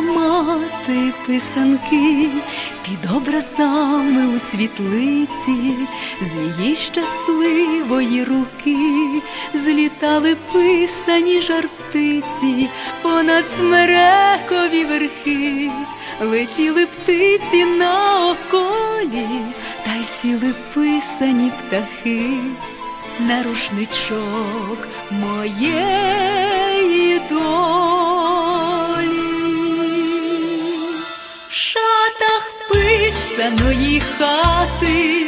мати писанки під образами у світлиці, з її щасливої руки злітали писані жартиці. Понад смерекові верхи, летіли птиці на околі, та й сіли писані птахи на рушничок моєї писаної хати